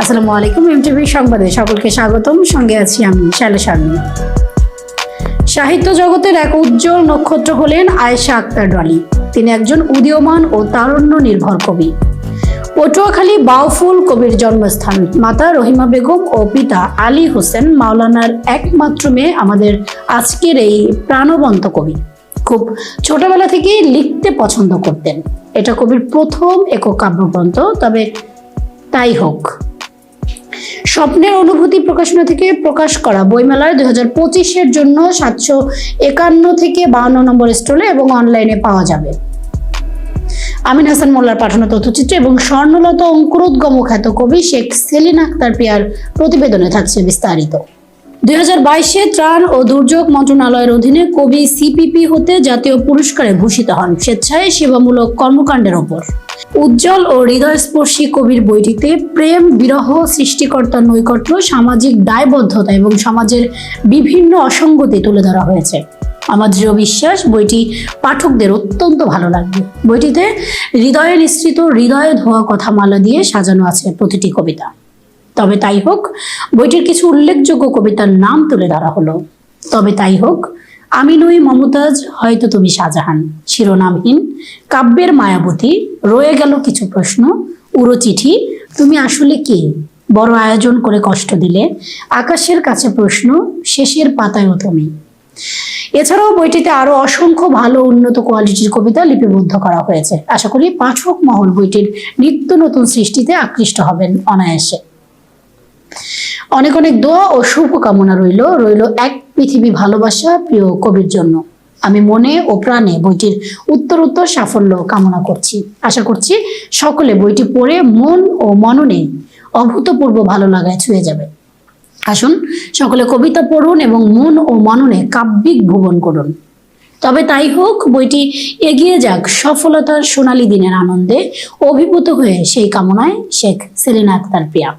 আসসালামু আলাইকুম এমটিভি সংবাদে সকলকে স্বাগতম। সঙ্গে আছি আমি শারমিন। সাহিত্য জগতের এক উজ্জ্বল নক্ষত্র হলেন আয়েশা আক্তার ডলি তিনি একজন উদীয়মান ও তারুণ্য নির্ভর কবি। পটুয়াখালী বাউফুল কবির জন্মস্থান। মাতা রহিমা বেগম ও পিতা আলী হোসেন মাওলানার একমাত্র মেয়ে আমাদের আজকের এই প্রাণবন্ত কবি। খুব ছোটবেলা থেকেই লিখতে পছন্দ করতেন। এটা কবির প্রথম একক কাব্যগ্রন্থ, তবে তাই হোক। স্বপ্নের অনুভূতি প্রকাশনা থেকে প্রকাশ করা বইমেলায় দুই হাজার পঁচিশের জন্য সাতশো একান্ন থেকে বাহান্ন নম্বর স্টলে এবং অনলাইনে পাওয়া যাবে। আমিন হাসান মোল্লার পাঠানো তথ্যচিত্র এবং স্বর্ণলতা অঙ্কুরোদ্গম খ্যাত কবি শেখ সেলিন আক্তার পিয়ার প্রতিবেদনে থাকছে বিস্তারিত। দুই বাইশে ত্রাণ ও দুর্যোগ মন্ত্রণালয়ের অধীনে কবি সিপিপি হতে জাতীয় পুরস্কারে ভূষিত হন স্বেচ্ছায় সেবামূলক কর্মকাণ্ডের ওপর। উজ্জ্বল ও হৃদয়স্পর্শী কবির বইটিতে প্রেম, বিরহ সৃষ্টিকর্তার নৈকট্য, সামাজিক দায়বদ্ধতা এবং সমাজের বিভিন্ন অসঙ্গতি তুলে ধরা হয়েছে। আমার দৃঢ় বিশ্বাস, বইটি পাঠকদের অত্যন্ত ভালো লাগবে। বইটিতে হৃদয়ে নিঃসৃত হৃদয়ে ধোয়া কথা মালা দিয়ে সাজানো আছে প্রতিটি কবিতা। তবে তাই হোক, বইটির কিছু উল্লেখযোগ্য কবিতার নাম তুলে ধরা হলো। তবে তাই হোক, আমি নই মমতাজ, হয়তো তুমি শাহজাহান। শিরোনামহীন, কাব্যের মায়াবতী, রয়ে গেল কিছু প্রশ্ন উড়ো চিঠি তুমি আসলে কে? বড় আয়োজন করে কষ্ট দিলে, আকাশের কাছে প্রশ্ন, শেষের পাতায়ও তুমি। এছাড়াও বইটিতে আরও অসংখ্য ভালো উন্নত কোয়ালিটির কবিতা লিপিবদ্ধ করা হয়েছে। আশা করি পাঠক মহল বইটির নিত্য নতুন সৃষ্টিতে আকৃষ্ট হবেন অনায়াসে। অনেক অনেক দোয়া ও শুভকামনা রইল রইল এক পৃথিবী ভালোবাসা প্রিয় কবির জন্য। আমি মনে ও প্রাণে বইটির উত্তর উত্তর সাফল্য কামনা করছি। আশা করছি সকলে বইটি পড়ে মন ও মননে অভূতপূর্ব ভালো লাগায় ছুঁয়ে যাবে। আসুন, সকলে কবিতা পড়ুন এবং মন ও মননে কাব্যিক ভুবন করুন। তবে তাই হোক, বইটি এগিয়ে যাক সফলতার সোনালী দিনের আনন্দে, অভিভূত হয়ে সেই কামনায় শেখ সেলিনা আক্তার প্রিয়া।